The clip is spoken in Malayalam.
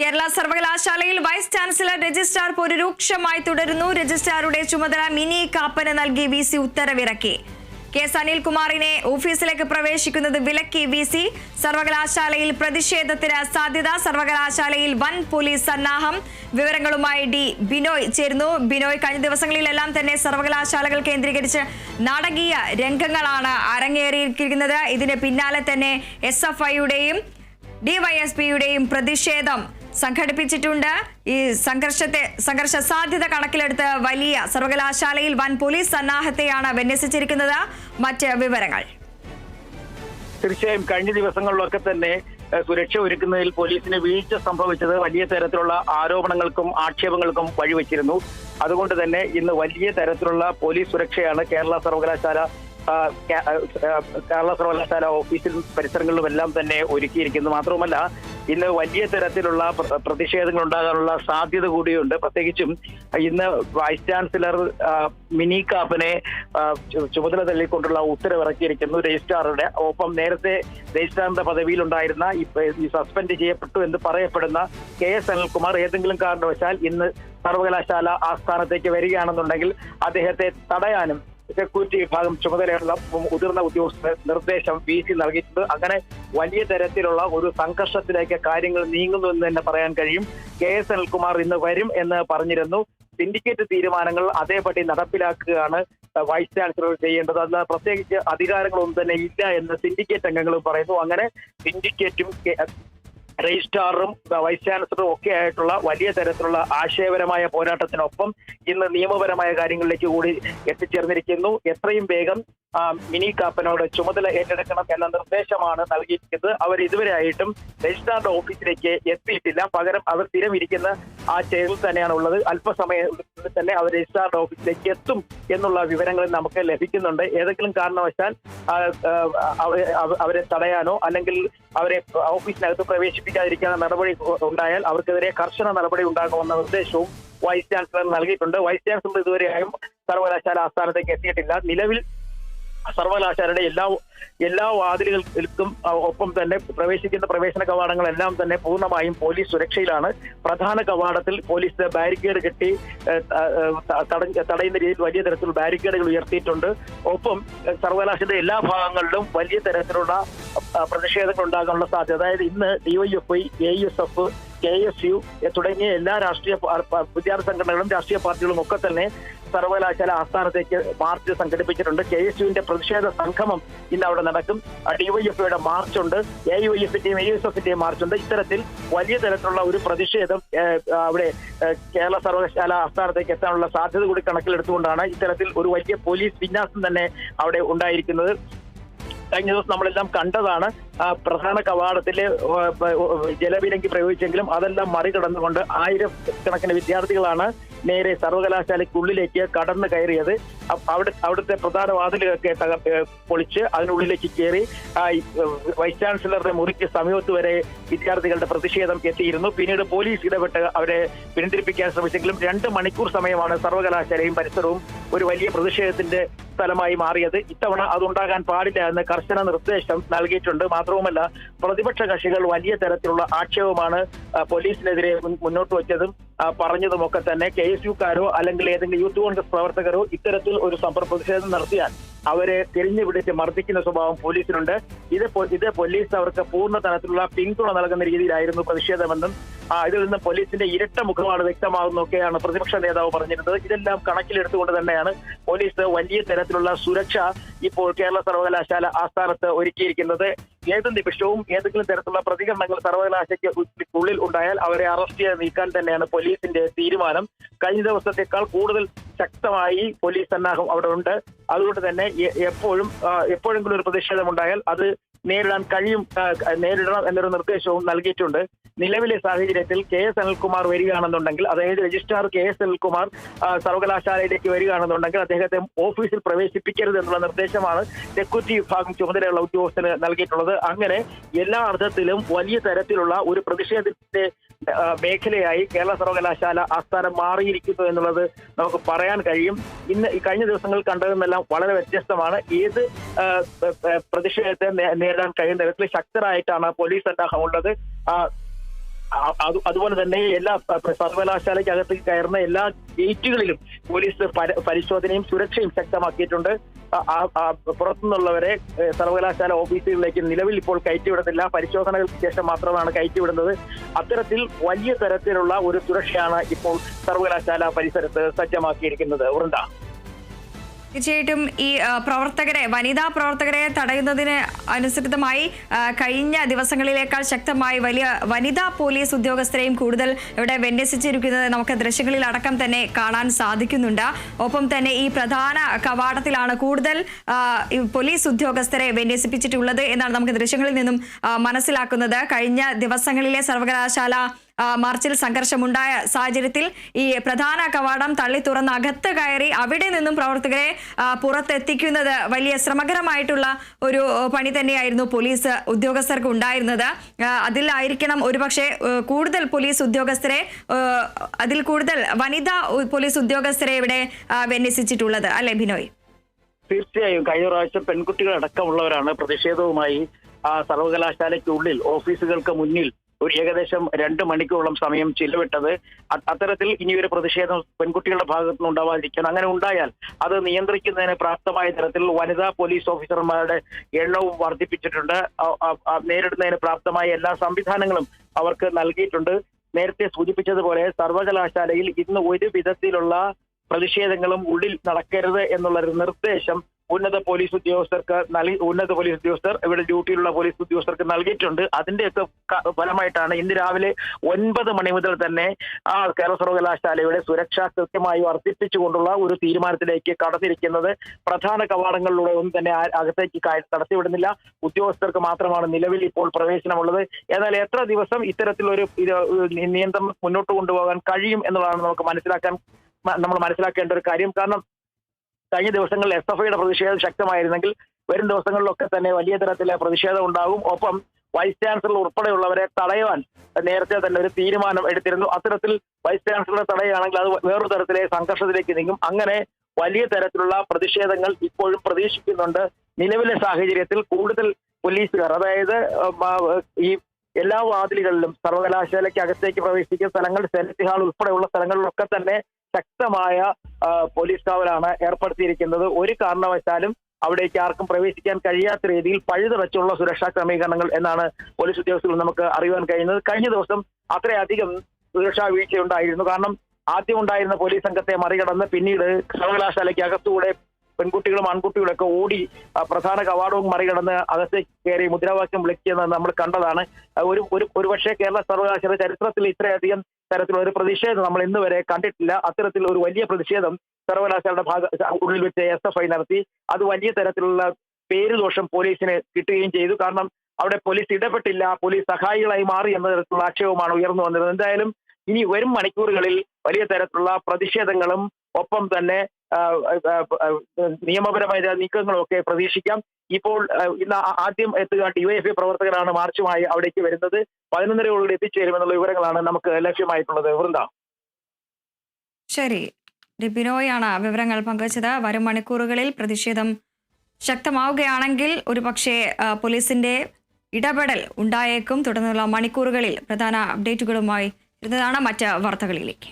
കേരള സർവകലാശാലയിൽ വൈസ് ചാൻസലർ രജിസ്ട്രാർ പോര് രൂക്ഷമായി തുടരുന്നു. രജിസ്ട്രാറുടെ ചുമതല മിനി കാപ്പന് നൽകി വി സി ഉത്തരവിറക്കി. കെ എസ് അനിൽകുമാറിനെ ഓഫീസിലേക്ക് പ്രവേശിക്കുന്നത് വിലക്കി വി സി. സർവകലാശാലയിൽ പ്രതിഷേധത്തിന് സാധ്യത. സർവകലാശാലയിൽ വൻ പോലീസ് സന്നാഹം. വിവരങ്ങളുമായി ഡി ബിനോയ് ചേരുന്നു. ബിനോയ് കഴിഞ്ഞ ദിവസങ്ങളിലെല്ലാം തന്നെ സർവകലാശാലകൾ കേന്ദ്രീകരിച്ച് നാടകീയ രംഗങ്ങളാണ് അരങ്ങേറിയിരിക്കുന്നത്. ഇതിന് പിന്നാലെ തന്നെ എസ് എഫ് ഐയുടെയും ഡിവൈഎസ്പിയുടെയും പ്രതിഷേധം സംഘടിപ്പിച്ചിട്ടുണ്ട്. ഈ സംഘർഷത്തെ സംഘർഷ സാധ്യത കണക്കിലെടുത്ത് വലിയ സർവകലാശാലയിൽ വൻ പോലീസ് സന്നാഹത്തെയാണ് വിന്യസിച്ചിരിക്കുന്നത്. മറ്റ് വിവരങ്ങൾ. തീർച്ചയായും കഴിഞ്ഞ ദിവസങ്ങളിലൊക്കെ തന്നെ സുരക്ഷ ഒരുക്കുന്നതിൽ പോലീസിന് വീഴ്ച സംഭവിച്ചത് വലിയ തരത്തിലുള്ള ആരോപണങ്ങൾക്കും ആക്ഷേപങ്ങൾക്കും വഴിവെച്ചിരുന്നു. അതുകൊണ്ട് തന്നെ ഇന്ന് വലിയ തരത്തിലുള്ള പോലീസ് സുരക്ഷയാണ് കേരള സർവകലാശാല കേരള സർവകലാശാല ഓഫീസിലും പരിസരങ്ങളിലും എല്ലാം തന്നെ ഒരുക്കിയിരിക്കുന്നത്. മാത്രവുമല്ല ഇന്ന് വലിയ തരത്തിലുള്ള പ്രതിഷേധങ്ങൾ ഉണ്ടാകാനുള്ള സാധ്യത കൂടിയുണ്ട്. പ്രത്യേകിച്ചും ഇന്ന് വൈസ് ചാൻസലർ മിനി കാപ്പനെ ചുമതല തള്ളിക്കൊണ്ടുള്ള ഉത്തരവിറക്കിയിരിക്കുന്നു രജിസ്ട്രാറുടെ. ഒപ്പം നേരത്തെ രജിസ്ട്രാറിന്റെ പദവിയിൽ ഉണ്ടായിരുന്ന ഈ സസ്പെൻഡ് ചെയ്യപ്പെട്ടു എന്ന് പറയപ്പെടുന്ന കെ എസ് അനിൽകുമാർ ഏതെങ്കിലും കാരണവശാൽ ഇന്ന് സർവകലാശാല ആസ്ഥാനത്തേക്ക് വരികയാണെന്നുണ്ടെങ്കിൽ അദ്ദേഹത്തെ തടയാനും സെക്യൂരിറ്റി വിഭാഗം ചുമതലയുള്ള മുതിർന്ന ഉദ്യോഗസ്ഥർ നിർദ്ദേശം വി സി നൽകിയിട്ടുണ്ട്. അങ്ങനെ വലിയ തരത്തിലുള്ള ഒരു സംഘർഷത്തിലേക്ക് കാര്യങ്ങൾ നീങ്ങുന്നു എന്ന് തന്നെ പറയാൻ കഴിയും. കെ എസ് അനിൽകുമാർ ഇന്ന് വരും എന്ന് പറഞ്ഞിരുന്നു. സിൻഡിക്കേറ്റ് തീരുമാനങ്ങൾ അതേപടി നടപ്പിലാക്കുകയാണ് വൈസ് ചാൻസലർ ചെയ്യേണ്ടത്. അല്ല പ്രത്യേകിച്ച് അധികാരങ്ങളൊന്നും തന്നെ ഇല്ല എന്ന് സിൻഡിക്കേറ്റ് അംഗങ്ങളും പറയുന്നു. അങ്ങനെ സിൻഡിക്കേറ്റും രജിസ്ട്രാറും വൈസ് ചാൻസലറും ഒക്കെ ആയിട്ടുള്ള വലിയ തരത്തിലുള്ള ആശയപരമായ പോരാട്ടത്തിനൊപ്പം ഇന്ന് നിയമപരമായ കാര്യങ്ങളിലേക്ക് കൂടി എത്തിച്ചേർന്നിരിക്കുന്നു. എത്രയും വേഗം മിനി കാപ്പനോട് ചുമതല ഏറ്റെടുക്കണം എന്ന നിർദ്ദേശമാണ് നൽകിയിരിക്കുന്നത്. അവർ ഇതുവരെ ആയിട്ടും രജിസ്ട്രാറുടെ ഓഫീസിലേക്ക് എത്തിയിട്ടില്ല. പകരം അവർ സ്ഥിരം ഇരിക്കുന്ന ആ ചെയറിൽ തന്നെയാണ് ഉള്ളത് അല്പസമയത്തിൽ തന്നെ അവർ രജിസ്ട്രാറുടെ ഓഫീസിലേക്ക് എത്തും എന്നുള്ള വിവരങ്ങൾ നമുക്ക് ലഭിക്കുന്നുണ്ട്. ഏതെങ്കിലും കാരണവശാൽ അവരെ തടയാനോ അല്ലെങ്കിൽ അവരെ ഓഫീസിനകത്ത് പ്രവേശിപ്പിക്കാതിരിക്കാനുള്ള നടപടി ഉണ്ടായാൽ അവർക്കെതിരെ കർശന നടപടി ഉണ്ടാകുമെന്ന നിർദ്ദേശവും വൈസ് ചാൻസലർ നൽകിയിട്ടുണ്ട്. വൈസ് ചാൻസലർ ഇതുവരെയായും സർവകലാശാല ആസ്ഥാനത്തേക്ക് എത്തിയിട്ടില്ല. നിലവിൽ സർവകലാശാലയുടെ എല്ലാ എല്ലാ വാതിലുകൾക്കും ഒപ്പം തന്നെ പ്രവേശിക്കുന്ന പ്രവേശന കവാടങ്ങളെല്ലാം തന്നെ പൂർണമായും പോലീസ് സുരക്ഷയിലാണ്. പ്രധാന കവാടത്തിൽ പോലീസ് ബാരിക്കേഡ് കെട്ടി തടയുന്ന രീതിയിൽ വലിയ തരത്തിൽ ബാരിക്കേഡുകൾ ഉയർത്തിയിട്ടുണ്ട്. ഒപ്പം സർവകലാശാലയുടെ എല്ലാ ഭാഗങ്ങളിലും വലിയ തരത്തിലുള്ള പ്രതിഷേധങ്ങൾ ഉണ്ടാകാനുള്ള സാധ്യത. അതായത് ഇന്ന് DYFI A S F K S U തുടങ്ങിയ എല്ലാ രാഷ്ട്രീയ വിദ്യാർത്ഥി സംഘടനകളും രാഷ്ട്രീയ പാർട്ടികളും ഒക്കെ തന്നെ സർവകലാശാല ആസ്ഥാനത്തേക്ക് മാർച്ച് സംഘടിപ്പിച്ചിട്ടുണ്ട്. കെ എസ് യുവിന്റെ പ്രതിഷേധ സംഗമം ഇന്ന് അവിടെ നടക്കും. ഡിവൈഎഫ്ഐയുടെ മാർച്ചുണ്ട് എ യു എഫിന്റെയും എ എസ് എഫിന്റെയും മാർച്ചുണ്ട് ഇത്തരത്തിൽ വലിയ തരത്തിലുള്ള ഒരു പ്രതിഷേധം അവിടെ കേരള സർവകലാശാല ആസ്ഥാനത്തേക്ക് എത്താനുള്ള സാധ്യത കൂടി കണക്കിലെടുത്തുകൊണ്ടാണ് ഇത്തരത്തിൽ ഒരു വലിയ പോലീസ് വിന്യാസം തന്നെ അവിടെ ഉണ്ടായിരിക്കുന്നത്. കഴിഞ്ഞ ദിവസം നമ്മളെല്ലാം കണ്ടതാണ്. പ്രധാന കവാടത്തിലെ ജലവിലങ്കി പ്രയോഗിച്ചെങ്കിലും അതെല്ലാം മറികടന്നുകൊണ്ട് ആയിരക്കണക്കിന് വിദ്യാർത്ഥികളാണ് നേരെ സർവകലാശാലയ്ക്കുള്ളിലേക്ക് കടന്നു കയറിയത്. അവിടെ അവിടുത്തെ പ്രധാന വാതിലുകളൊക്കെ തകർ പൊളിച്ച് അതിനുള്ളിലേക്ക് കയറി. വൈസ് ചാൻസലറുടെ മുറിക്ക് സമീപത്ത് വരെ വിദ്യാർത്ഥികളുടെ പ്രതിഷേധം എത്തിയിരുന്നു. പിന്നീട് പോലീസ് ഇടപെട്ട് അവരെ പിന്തിരിപ്പിക്കാൻ ശ്രമിച്ചെങ്കിലും രണ്ട് മണിക്കൂർ സമയമാണ് സർവകലാശാലയും പരിസരവും ഒരു വലിയ പ്രതിഷേധത്തിന്റെ സ്ഥലമായി മാറിയത്. ഇത്തവണ അതുണ്ടാകാൻ പാടില്ല എന്ന് കർശന നിർദ്ദേശം നൽകിയിട്ടുണ്ട്. മാത്രവുമല്ല പ്രതിപക്ഷ കക്ഷികൾ വലിയ തരത്തിലുള്ള ആക്ഷേപമാണ് പോലീസിനെതിരെ മുന്നോട്ട് വെച്ചതും പറഞ്ഞതുമൊക്കെ തന്നെ കെ എസ് യുക്കാരോ അല്ലെങ്കിൽ ഏതെങ്കിലും യൂത്ത് കോൺഗ്രസ് പ്രവർത്തകരോ ഇത്തരത്തിൽ ഒരു സമര പ്രതിഷേധം നടത്തിയാൽ അവരെ തിരിഞ്ഞു പിടിച്ച് മർദ്ദിക്കുന്ന സ്വഭാവം പോലീസിനുണ്ട്. ഇത് ഇത് പോലീസ് അവർക്ക് പൂർണ തരത്തിലുള്ള പിന്തുണ നൽകുന്ന രീതിയിലായിരുന്നു പ്രതിഷേധമെന്നും ഇതിൽ നിന്ന് പോലീസിന്റെ ഇരട്ട മുഖമാണ് വ്യക്തമാകുന്നൊക്കെയാണ് പ്രതിപക്ഷ നേതാവ് പറഞ്ഞിരുന്നത്. ഇതെല്ലാം കണക്കിലെടുത്തുകൊണ്ട് തന്നെയാണ് പോലീസ് വലിയ തരത്തിലുള്ള സുരക്ഷ ഇപ്പോൾ കേരള സർവകലാശാല ആസ്ഥാനത്ത് ഒരുക്കിയിരിക്കുന്നത്. ഏത് നിമിഷവും ഏതെങ്കിലും തരത്തിലുള്ള പ്രതികരണങ്ങൾ സർവകലാശാലയ്ക്ക് ഉ- ഉള്ളിൽ ഉണ്ടായാൽ അവരെ അറസ്റ്റ് ചെയ്ത് നീക്കാൻ തന്നെയാണ് പോലീസിന്റെ തീരുമാനം. കഴിഞ്ഞ ദിവസത്തേക്കാൾ കൂടുതൽ ശക്തമായി പോലീസ് സന്നാഹം അവിടെ ഉണ്ട്. അതുകൊണ്ട് തന്നെ എപ്പോഴും എപ്പോഴെങ്കിലും ഒരു പ്രതിഷേധം ഉണ്ടായാൽ അത് നേരിടാൻ കഴിയും നേരിടണം എന്നൊരു നിർദ്ദേശവും നൽകിയിട്ടുണ്ട്. നിലവിലെ സാഹചര്യത്തിൽ കെ എസ് അനിൽകുമാർ വരികയാണെന്നുണ്ടെങ്കിൽ അതായത് രജിസ്ട്രാർ കെ എസ് അനിൽകുമാർ സർവകലാശാലയിലേക്ക് വരികയാണെന്നുണ്ടെങ്കിൽ അദ്ദേഹത്തെ ഓഫീസിൽ പ്രവേശിപ്പിക്കരുത് എന്നുള്ള നിർദ്ദേശമാണ് സെക്യൂരിറ്റി വിഭാഗം ചുമതലയുള്ള ഉദ്യോഗസ്ഥന് നൽകിയിട്ടുള്ളത്. അങ്ങനെ എല്ലാ അർത്ഥത്തിലും വലിയ തരത്തിലുള്ള ഒരു പ്രതിഷേധത്തിന്റെ മേഖലയായി കേരള സർവകലാശാല ആസ്ഥാനം മാറിയിരിക്കുന്നു എന്നുള്ളത് നമുക്ക് പറയാൻ കഴിയും. ഇന്ന് ഈ കഴിഞ്ഞ ദിവസങ്ങൾ കണ്ടതെന്നെല്ലാം വളരെ വ്യത്യസ്തമാണ്. ഏത് പ്രതിഷേധത്തെ നേരിടാൻ കഴിയുന്ന തരത്തിൽ ശക്തരായിട്ടാണ് പോലീസ് അത് അതുപോലെ തന്നെ എല്ലാ സർവകലാശാലയ്ക്കകത്ത് കയറുന്ന എല്ലാ ഗേറ്റുകളിലും പോലീസ് പരിശോധനയും സുരക്ഷയും ശക്തമാക്കിയിട്ടുണ്ട്. പുറത്തുനിന്നുള്ളവരെ സർവകലാശാല ഓഫീസുകളിലേക്ക് നിലവിൽ ഇപ്പോൾ കയറ്റിവിടുന്നില്ല പരിശോധനകൾക്ക് ശേഷം മാത്രമാണ് കയറ്റിവിടുന്നത്. അത്തരത്തിൽ വലിയ തരത്തിലുള്ള ഒരു സുരക്ഷയാണ് ഇപ്പോൾ സർവകലാശാല പരിസരത്ത് സജ്ജമാക്കിയിരിക്കുന്നത്. വൃന്ദ തീർച്ചയായിട്ടും ഈ പ്രവർത്തകരെ വനിതാ പ്രവർത്തകരെ തടയുന്നതിന് അനുസൃതമായി കഴിഞ്ഞ ദിവസങ്ങളിലേക്കാൾ ശക്തമായി വലിയ വനിതാ പോലീസ് ഉദ്യോഗസ്ഥരെയും കൂടുതൽ ഇവിടെ വിന്യസിച്ചിരിക്കുന്നത് നമുക്ക് ദൃശ്യങ്ങളിൽ അടക്കം തന്നെ കാണാൻ സാധിക്കുന്നുണ്ട്. ഒപ്പം തന്നെ ഈ പ്രധാന കവാടത്തിലാണ് കൂടുതൽ പോലീസ് ഉദ്യോഗസ്ഥരെ വിന്യസിപ്പിച്ചിട്ടുള്ളത് എന്നാണ് നമുക്ക് ദൃശ്യങ്ങളിൽ നിന്നും മനസ്സിലാക്കുന്നത്. കഴിഞ്ഞ ദിവസങ്ങളിലെ സർവകലാശാല മാർച്ചിൽ സംഘർഷമുണ്ടായ സാഹചര്യത്തിൽ ഈ പ്രധാന കവാടം തള്ളി തുറന്ന് അകത്ത് കയറി അവിടെ നിന്നും പ്രവർത്തകരെ പുറത്തെത്തിക്കുന്നത് വലിയ ശ്രമകരമായിട്ടുള്ള ഒരു പണി തന്നെയായിരുന്നു പോലീസ് ഉദ്യോഗസ്ഥർക്ക് ഉണ്ടായിരുന്നത്. അതിലായിരിക്കണം ഒരുപക്ഷെ കൂടുതൽ പോലീസ് ഉദ്യോഗസ്ഥരെ അതിൽ കൂടുതൽ വനിതാ പോലീസ് ഉദ്യോഗസ്ഥരെ ഇവിടെ വിന്യസിച്ചിട്ടുള്ളത്. അല്ലെ ബിനോയ്? തീർച്ചയായും. കഴിഞ്ഞ പ്രാവശ്യം പെൺകുട്ടികൾ അടക്കമുള്ളവരാണ് പ്രതിഷേധവുമായി ആ സർവകലാശാലയ്ക്കുള്ളിൽ ഓഫീസുകൾക്ക് മുന്നിൽ ഒരു ഏകദേശം രണ്ട് മണിക്കൂറോളം സമയം ചിലവിട്ടത്. അത്തരത്തിൽ ഇനി ഒരു പ്രതിഷേധം പെൺകുട്ടികളുടെ ഭാഗത്തു നിന്ന് ഉണ്ടാവാതിരിക്കണം അങ്ങനെ ഉണ്ടായാൽ അത് നിയന്ത്രിക്കുന്നതിന് പ്രാപ്തമായ തരത്തിൽ വനിതാ പോലീസ് ഓഫീസർമാരുടെ എണ്ണവും വർദ്ധിപ്പിച്ചിട്ടുണ്ട്. നേരിടുന്നതിന് പ്രാപ്തമായ എല്ലാ സംവിധാനങ്ങളും അവർക്ക് നൽകിയിട്ടുണ്ട്. നേരത്തെ സൂചിപ്പിച്ചതുപോലെ സർവകലാശാലയിൽ ഇന്ന് ഒരു വിധത്തിലുള്ള പ്രതിഷേധങ്ങളും ഉള്ളിൽ നടക്കരുത് എന്നുള്ള ഒരു നിർദ്ദേശം ഉന്നത പോലീസ് ഉദ്യോഗസ്ഥർക്ക് നൽകി ഉന്നത പോലീസ് ഉദ്യോഗസ്ഥർ ഇവിടെ ഡ്യൂട്ടിയിലുള്ള പോലീസ് ഉദ്യോഗസ്ഥർക്ക് നൽകിയിട്ടുണ്ട്. അതിന്റെയൊക്കെ ഫലമായിട്ടാണ് ഇന്ന് രാവിലെ ഒൻപത് മണി മുതൽ തന്നെ ആ കേരള സർവകലാശാലയുടെ സുരക്ഷ കൃത്യമായി വർദ്ധിപ്പിച്ചുകൊണ്ടുള്ള ഒരു തീരുമാനത്തിലേക്ക് കടന്നിരിക്കുന്നത്. പ്രധാന കവാടങ്ങളിലൂടെ ഒന്നും തന്നെ അകത്തേക്ക് കടത്തിവിടുന്നില്ല ഉദ്യോഗസ്ഥർക്ക് മാത്രമാണ് നിലവിൽ ഇപ്പോൾ പ്രവേശനമുള്ളത്. എന്നാൽ എത്ര ദിവസം ഇത്തരത്തിലൊരു ഇത് നിയന്ത്രണം മുന്നോട്ട് കൊണ്ടുപോകാൻ കഴിയും എന്നുള്ളതാണ് നമുക്ക് മനസ്സിലാക്കാൻ നമ്മൾ മനസ്സിലാക്കേണ്ട ഒരു കാര്യം. കാരണം കഴിഞ്ഞ ദിവസങ്ങളിൽ എസ് എഫ് ഐയുടെ പ്രതിഷേധം ശക്തമായിരുന്നെങ്കിൽ വരും ദിവസങ്ങളിലൊക്കെ തന്നെ വലിയ തരത്തിലെ പ്രതിഷേധം ഉണ്ടാകും. ഒപ്പം വൈസ് ചാൻസലർ ഉൾപ്പെടെയുള്ളവരെ തടയുവാൻ നേരത്തെ തന്നെ ഒരു തീരുമാനം എടുത്തിരുന്നു. അത്തരത്തിൽ വൈസ് ചാൻസലറെ തടയുകയാണെങ്കിൽ അത് വേറൊരു തരത്തിലെ സംഘർഷത്തിലേക്ക് നീങ്ങും. അങ്ങനെ വലിയ തരത്തിലുള്ള പ്രതിഷേധങ്ങൾ ഇപ്പോഴും പ്രതീക്ഷിക്കുന്നുണ്ട്. നിലവിലെ സാഹചര്യത്തിൽ കൂടുതൽ പോലീസുകാർ അതായത് ഈ എല്ലാ വാതിലുകളിലും സർവകലാശാലയ്ക്ക് അകത്തേക്ക് പ്രവേശിക്കുന്ന സ്ഥലങ്ങൾ സെനറ്റ് ഹാൾ ഉൾപ്പെടെയുള്ള സ്ഥലങ്ങളിലൊക്കെ തന്നെ ശക്തമായ പോലീസ് കാവലാണ് ഏർപ്പെടുത്തിയിരിക്കുന്നത്. ഒരു കാരണവശാലും അവിടേക്ക് ആർക്കും പ്രവേശിക്കാൻ കഴിയാത്ത രീതിയിൽ പഴുതടച്ചുള്ള സുരക്ഷാ ക്രമീകരണങ്ങൾ എന്നാണ് പോലീസ് ഉദ്യോഗസ്ഥർ നമുക്ക് അറിയുവാൻ കഴിയുന്നത്. കഴിഞ്ഞ ദിവസം അത്രയധികം സുരക്ഷാ വീഴ്ചയുണ്ടായിരുന്നു. കാരണം ആദ്യം ഉണ്ടായിരുന്ന പോലീസ് സംഘത്തെ മറികടന്ന് പിന്നീട് സർവകലാശാലയ്ക്ക് അകത്തുകൂടെ പെൺകുട്ടികളും ആൺകുട്ടികളും ഒക്കെ ഓടി പ്രധാന കവാടവും മറികടന്ന് അകത്തേക്ക് കയറി മുദ്രാവാക്യം വിളിക്കുന്നത് നമ്മൾ കണ്ടതാണ്. ഒരു ഒരു ഒരുപക്ഷെ കേരള സർവകലാശാല ചരിത്രത്തിൽ ഇത്രയധികം തരത്തിലുള്ള ഒരു പ്രതിഷേധം നമ്മൾ ഇന്ന് വരെ കണ്ടിട്ടില്ല. അത്തരത്തിൽ ഒരു വലിയ പ്രതിഷേധം സർവകലാശാലയുടെ ഭാഗ ഉള്ളിൽ വെച്ച് എസ് എഫ് ഐ നടത്തി. അത് വലിയ തരത്തിലുള്ള പേരുദോഷം പോലീസിന് കിട്ടുകയും ചെയ്തു. കാരണം അവിടെ പോലീസ് ഇടപെട്ടില്ല. പോലീസ് സഹായികളായി മാറി എന്ന തരത്തിലുള്ള ആക്ഷേപമാണ് ഉയർന്നു വന്നത് എന്തായാലും ഇനി വരും മണിക്കൂറുകളിൽ വലിയ തരത്തിലുള്ള പ്രതിഷേധങ്ങളും ഒപ്പം തന്നെ നിയമപരമായ നീക്കങ്ങളൊക്കെ പ്രതീക്ഷിക്കാം. ഇപ്പോൾ ഇന്ന് ആദ്യം എത്തുക ഡിവൈഎഫ്ഐ പ്രവർത്തകരാണ് മാർച്ചുമായി അവിടേക്ക് വരുന്നത്. പതിനൊന്നരയോടുകൂടി എത്തിച്ചേരുമെന്നുള്ള വിവരങ്ങളാണ് നമുക്ക് ലഭ്യമായിട്ടുള്ളത്. വൃന്ദ. ശരി. ബിനോയാണ് വിവരങ്ങൾ പങ്കുവച്ചത്. വരും മണിക്കൂറുകളിൽ പ്രതിഷേധം ശക്തമാവുകയാണെങ്കിൽ ഒരുപക്ഷെ പോലീസിന്റെ ഇടപെടൽ ഉണ്ടായേക്കും തുടർന്നുള്ള മണിക്കൂറുകളിൽ പ്രധാന അപ്ഡേറ്റുകളുമായി ഇരുന്നതാണ് മറ്റ് വാർത്തകളിലേക്ക്.